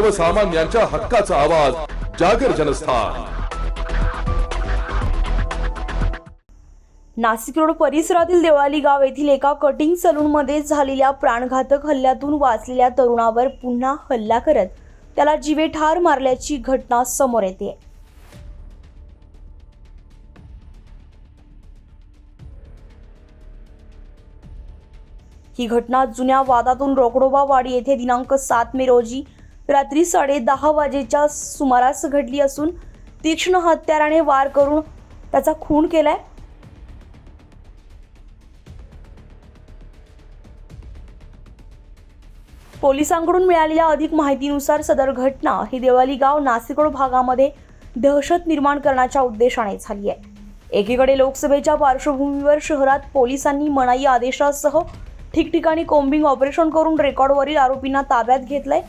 सर्वसामान्यांच्या हक्काचा आवाज जागर जनस्थान. नाशिक रोड परिसरातील देवळाली गाव येथील एका कटिंग सलून मध्ये झालेल्या प्राणघातक हल्ल्यातून वाचलेल्या तरुणावर पुन्हा हल्ला करत त्याला जीवे ठार मारल्याची घटना समोर येते. ही घटना जुन्या वादातून रोकडोबा वाडी येथे दिनांक सात मे रोजी रात्री साडे दहा वाजेच्या सुमारास घडली असून तीक्ष्ण हत्याराने वार करून त्याचा खून केलाय. पोलिसांकडून मिळालेल्या अधिक माहितीनुसार सदर घटना ही देवाली गाव नासिकोड भागामध्ये दहशत निर्माण करण्याच्या उद्देशाने झाली आहे. एकीकडे लोकसभेच्या पार्श्वभूमीवर शहरात पोलिसांनी मनाई आदेशासह ठिकठिकाणी कोम्बिंग ऑपरेशन करून रेकॉर्डवरील आरोपींना ताब्यात घेतलंय.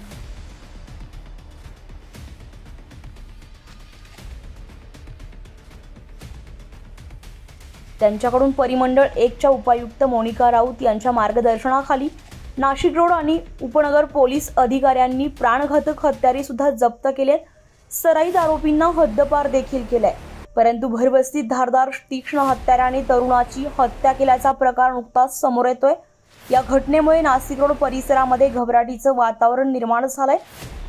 त्यांच्याकडून परिमंडळ एकच्या उपायुक्त मोनिका राऊत यांच्या मार्गदर्शनाखाली नाशिक रोड आणि उपनगर पोलीस अधिकाऱ्यांनी प्राणघातक हत्यारेसुद्धा जप्त केले सराईत आरोपींना हद्दपार देखील केलाय. परंतु भरबस्तीत धारदार तीक्ष्ण हत्याराने तरुणाची हत्या केल्याचा प्रकार नुकताच समोर येतोय. या घटनेमुळे नाशिक रोड परिसरामध्ये घबराटीचं वातावरण निर्माण झालंय.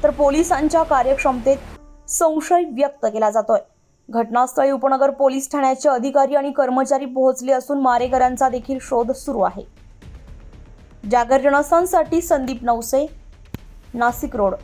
तर पोलिसांच्या कार्यक्षमतेत संशय व्यक्त केला जातोय. घटनास्थळी उपनगर पोलीस ठाण्याचे अधिकारी आणि कर्मचारी पोहोचले असून मारेकऱ्यांचा देखील शोध सुरू आहे. जागर संदीप नवसे नाशिक रोड.